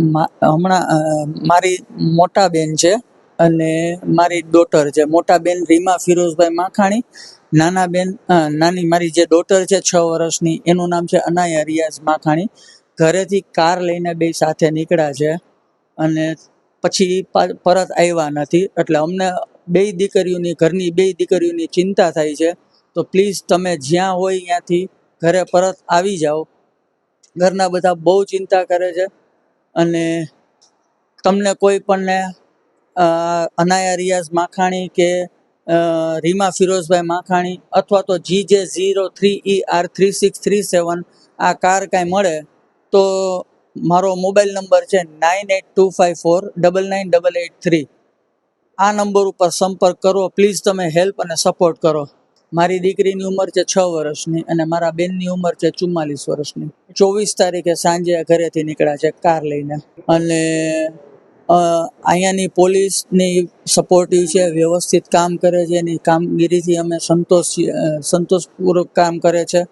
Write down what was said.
હમણાં મારી મોટા બેન છે અને મારી ડોટર છે. મોટા બેન રીમા ફિરોઝભાઈ માખાણી, નાના બેન નાની મારી જે ડોટર છે છ વર્ષની, એનું નામ છે અનાયા રિયાઝ માખાણી. ઘરેથી કાર લઈને બે સાથે નીકળ્યા છે અને પછી પરત આવ્યા નથી. એટલે અમને બે દીકરીઓની, ઘરની બે દીકરીઓની ચિંતા થાય છે. તો પ્લીઝ તમે જ્યાં હોય ત્યાંથી ઘરે પરત આવી જાઓ. ઘરના બધા બહુ ચિંતા કરે છે. અને તમને કોઈ પણને અનાયા રિયાઝ માખાણી કે રીમા ફિરોઝભાઈ માખાણી અથવા તો G J zero three E R three six three seven આ કાર કાંઈ મળે, તો મારો મોબાઈલ નંબર છે nine eight two five four double nine double eight three. આ નંબર ઉપર સંપર્ક કરો, પ્લીઝ તમે હેલ્પ અને સપોર્ટ કરો. મારી દીકરીની ઉંમર છે છ વર્ષની અને મારા બેનની ઉંમર છે ચુમ્માલીસ વર્ષની. ચોવીસ તારીખે સાંજે ઘરેથી નીકળ્યા છે કાર લઈને. અને અહીંયાની પોલીસની સપોર્ટિવ છે, વ્યવસ્થિત કામ કરે છે, એની કામગીરીથી અમે સંતોષ સંતોષપૂર્વક કામ કરે છે.